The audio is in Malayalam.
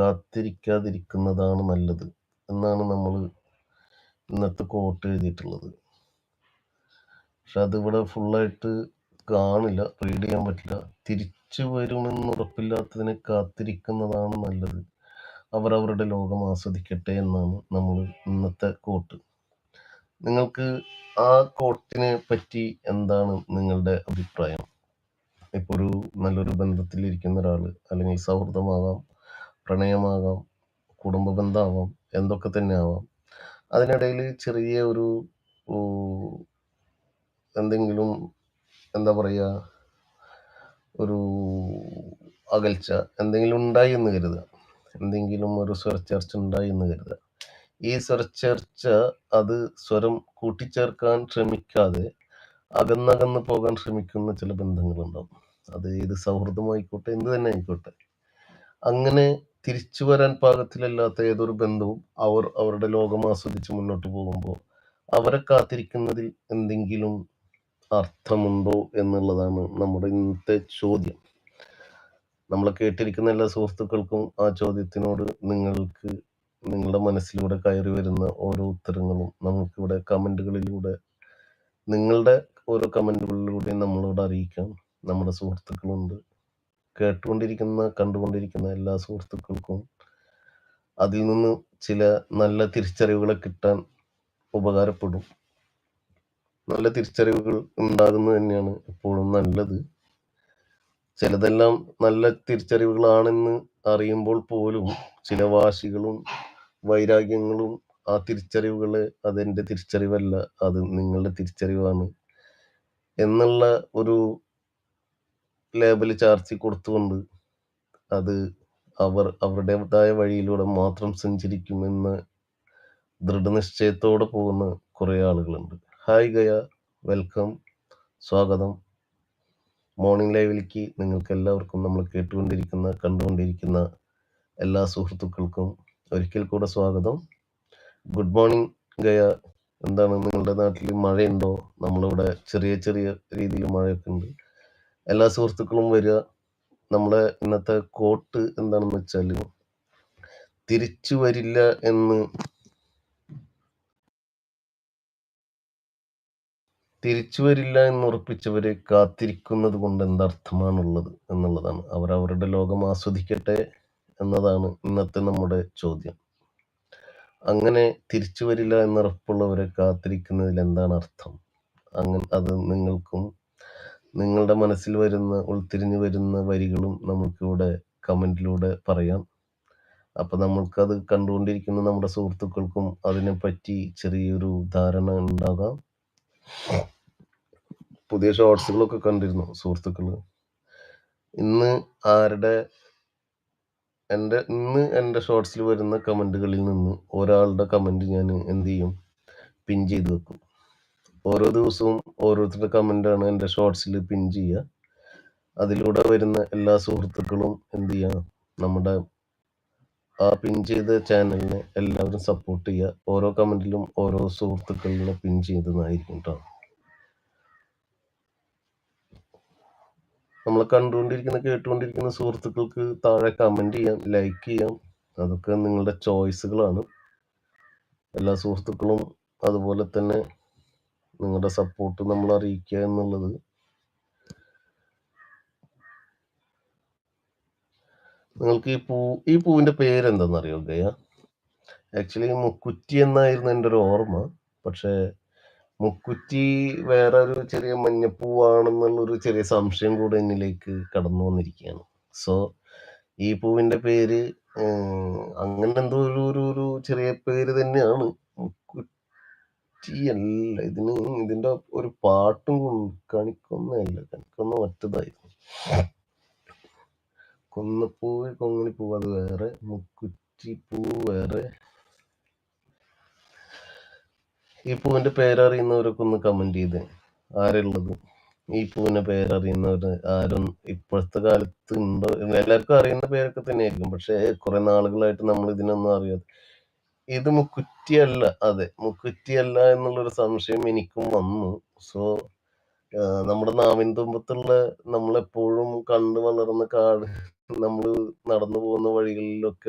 കാത്തിരിക്കാതിരിക്കുന്നതാണ് നല്ലത് എന്നാണ് നമ്മൾ ഇന്നത്തെ കോട്ട് എഴുതിയിട്ടുള്ളത്. പക്ഷെ അതിവിടെ ഫുള്ളായിട്ട് കാണില്ല റീഡ് ചെയ്യാൻ പറ്റില്ല. തിരിച്ചു വരുമെന്ന് ഉറപ്പില്ലാത്തതിനെ കാത്തിരിക്കുന്നതാണ് നല്ലത്. അവർ അവരുടെ ലോകം ആസ്വദിക്കട്ടെ എന്നാണ് നമ്മൾ ഇന്നത്തെ കോട്ട് നിങ്ങൾക്ക് ആ കോട്ടിനെ പറ്റി എന്താണ് നിങ്ങളുടെ അഭിപ്രായം? ഇപ്പോൾ ഒരു നല്ലൊരു ബന്ധത്തിലിരിക്കുന്ന ഒരാൾ അല്ലെങ്കിൽ സൗഹൃദമാകാം പ്രണയമാകാം കുടുംബ ബന്ധമാവാം എന്തൊക്കെ തന്നെ ആവാം അതിനിടയിൽ ചെറിയ ഒരു എന്തെങ്കിലും എന്താ പറയുക ഒരു അകൽച്ച എന്തെങ്കിലും ഉണ്ടായി എന്ന് കരുതുക. എന്തെങ്കിലും ഒരു സ്വരച്ചേർച്ച ഉണ്ടായി എന്ന് കരുതുക. ഈ സ്വരച്ചേർച്ച അത് സ്വരം കൂട്ടിച്ചേർക്കാൻ ശ്രമിക്കാതെ അകന്നകന്ന് പോകാൻ ശ്രമിക്കുന്ന ചില ബന്ധങ്ങളുണ്ടാവും. അത് ഏത് സൗഹൃദമായിക്കോട്ടെ എന്ത് തന്നെ ആയിക്കോട്ടെ. അങ്ങനെ തിരിച്ചു വരാൻ പാകത്തിലല്ലാത്ത ഏതൊരു ബന്ധവും അവർ അവരുടെ ലോകം ആസ്വദിച്ച് മുന്നോട്ട് പോകുമ്പോൾ അവരെ കാത്തിരിക്കുന്നതിൽ എന്തെങ്കിലും അർത്ഥമുണ്ടോ എന്നുള്ളതാണ് നമ്മുടെ ഇന്നത്തെ ചോദ്യം. നമ്മൾ കേട്ടിരിക്കുന്ന എല്ലാ സുഹൃത്തുക്കൾക്കും ആ ചോദ്യത്തിനോട് നിങ്ങൾക്ക് നിങ്ങളുടെ മനസ്സിലൂടെ കയറി വരുന്ന ഓരോ ഉത്തരങ്ങളും നമുക്കിവിടെ കമന്റുകളിലൂടെ നിങ്ങളുടെ ഓരോ കമന്റുകളിലൂടെയും നമ്മളോട് അറിയിക്കാം. നമ്മുടെ സുഹൃത്തുക്കളുണ്ട്. കേട്ടുകൊണ്ടിരിക്കുന്ന കണ്ടുകൊണ്ടിരിക്കുന്ന എല്ലാ സുഹൃത്തുക്കൾക്കും അതിൽ നിന്ന് ചില നല്ല തിരിച്ചറിവുകളെ കിട്ടാൻ ഉപകാരപ്പെടും. നല്ല തിരിച്ചറിവുകൾ ഉണ്ടാകുന്നത് തന്നെയാണ് എപ്പോഴും നല്ലത്. ചിലതെല്ലാം നല്ല തിരിച്ചറിവുകളാണെന്ന് അറിയുമ്പോൾ പോലും ചില വാശികളും വൈരാഗ്യങ്ങളും ആ തിരിച്ചറിവുകളെ അതെന്റെ തിരിച്ചറിവല്ല അത് നിങ്ങളുടെ തിരിച്ചറിവാണ്. എന്നുള്ള ഒരു ലേബൽ ചാർത്തി കൊടുത്തുകൊണ്ട് അത് അവർ അവരുടേതായ വഴിയിലൂടെ മാത്രം സഞ്ചരിക്കുമെന്ന് ദൃഢനിശ്ചയത്തോടെ പോകുന്ന കുറേ ആളുകളുണ്ട്. ഹായ് ഗയ വെൽക്കം സ്വാഗതം. മോർണിംഗ് ലൈവിലേക്ക് നിങ്ങൾക്ക് എല്ലാവർക്കും നമ്മൾ കേട്ടുകൊണ്ടിരിക്കുന്ന കണ്ടുകൊണ്ടിരിക്കുന്ന എല്ലാ സുഹൃത്തുക്കൾക്കും ഒരിക്കൽ കൂടെ സ്വാഗതം. Good morning Gaya. എന്താണ് നിങ്ങളുടെ നാട്ടിൽ മഴയുണ്ടോ? നമ്മളിവിടെ ചെറിയ ചെറിയ രീതിയിൽ മഴയൊക്കെ ഉണ്ട്. എല്ലാ സുഹൃത്തുക്കളും വരിക. നമ്മളെ ഇന്നത്തെ കോട്ട് എന്താണെന്ന് വെച്ചാൽ തിരിച്ചു വരില്ല എന്ന്. തിരിച്ചു വരില്ല എന്ന് ഉറപ്പിച്ചവരെ കാത്തിരിക്കുന്നത് കൊണ്ട് എന്തർത്ഥമാണുള്ളത് എന്നുള്ളതാണ്. അവർ അവരുടെ ലോകം ആസ്വദിക്കട്ടെ എന്നതാണ് ഇന്നത്തെ നമ്മുടെ ചോദ്യം. അങ്ങനെ തിരിച്ചു വരില്ല എന്നുറപ്പുള്ളവരെ കാത്തിരിക്കുന്നതിൽ എന്താണ് അർത്ഥം? അങ്ങനെ അത് നിങ്ങൾക്കും നിങ്ങളുടെ മനസ്സിൽ വരുന്ന ഉൾത്തിരിഞ്ഞു വരുന്ന വരികളും നമുക്കിവിടെ കമന്റിലൂടെ പറയാം. അപ്പം നമ്മൾക്കത് കണ്ടുകൊണ്ടിരിക്കുന്ന നമ്മുടെ സുഹൃത്തുക്കൾക്കും അതിനെപ്പറ്റി ചെറിയൊരു ധാരണ ഉണ്ടാകാം. പുതിയ ഷോർട്സുകളൊക്കെ കണ്ടിരുന്നു സുഹൃത്തുക്കൾ ഇന്ന് ആരുടെ എന്റെ ഇന്ന് എന്റെ ഷോർട്സിൽ വരുന്ന കമന്റുകളിൽ നിന്ന് ഒരാളുടെ കമന്റ് ഞാൻ എന്ത് ചെയ്യും? പിൻ ചെയ്ത് വെക്കും. ഓരോ ദിവസവും ഓരോരുത്തരുടെ കമന്റാണ് എന്റെ ഷോർട്സിൽ പിൻ ചെയ്യുക. അതിലൂടെ വരുന്ന എല്ലാ സുഹൃത്തുക്കളും എന്ത് ചെയ്യുക? നമ്മുടെ ആ പിൻ ചെയ്ത ചാനലിനെ എല്ലാവരും സപ്പോർട്ട് ചെയ്യുക. ഓരോ കമന്റിലും ഓരോ സുഹൃത്തുക്കളിനെ പിൻ ചെയ്തതായിരിക്കും കേട്ടോ നമ്മൾ കണ്ടുകൊണ്ടിരിക്കുന്ന കേട്ടുകൊണ്ടിരിക്കുന്ന സുഹൃത്തുക്കൾക്ക് താഴെ കമന്റ് ചെയ്യാം ലൈക്ക് ചെയ്യാം. അതൊക്കെ നിങ്ങളുടെ ചോയ്സുകളാണ് എല്ലാ സുഹൃത്തുക്കളും അതുപോലെ തന്നെ നിങ്ങളുടെ സപ്പോർട്ട് നമ്മൾ അറിയിക്കുക എന്നുള്ളത്. നിങ്ങൾക്ക് ഈ പൂ ഈ പൂവിന്റെ പേര് അറിയോ ഗയ ആക്ച്വലി മുക്കുറ്റി എന്നായിരുന്നു എന്റെ ഒരു ഓർമ്മ. പക്ഷേ മുക്കുറ്റി വേറെ ഒരു ചെറിയ മഞ്ഞപ്പൂവാണെന്നുള്ളൊരു ചെറിയ സംശയം കൂടെ എന്നിലേക്ക് കടന്നു വന്നിരിക്കുകയാണ് സോ ഈ പൂവിന്റെ പേര് അങ്ങനെ എന്തോ ഒരു ഒരു ചെറിയ പേര് തന്നെയാണ് മുക്കുറ്റി അല്ല ഇതിന് ഇതിന്റെ ഒരു പാട്ടും കണിക്കൊന്നല്ല കണിക്കൊന്ന മറ്റതായിരുന്നു. കൊന്നപ്പൂവ് കൊങ്ങിണിപ്പൂവ് അത് വേറെ മുക്കുറ്റി പൂ വേറെ. ഈ പൂവിന്റെ പേരറിയുന്നവരൊക്കെ ഒന്ന് കമന്റ് ചെയ്ത്. ആരുള്ളത്? ഈ പൂവിന്റെ പേരറിയുന്നവർ ആരും ഇപ്പോഴത്തെ കാലത്ത് ഉണ്ടോ? എല്ലാവർക്കും അറിയുന്ന പേരൊക്കെ തന്നെയായിരിക്കും. പക്ഷേ കുറെ നാളുകളായിട്ട് നമ്മൾ ഇതിനൊന്നും അറിയാതെ ഇത് മുക്കുറ്റിയല്ല അതെ മുക്കുറ്റിയല്ല എന്നുള്ളൊരു സംശയം എനിക്കും വന്നു. സോ നമ്മുടെ നാവിൻ തുമ്പത്തുള്ള നമ്മളെപ്പോഴും കണ്ടു വളർന്ന കാട് നമ്മൾ നടന്നു പോകുന്ന വഴികളിലൊക്കെ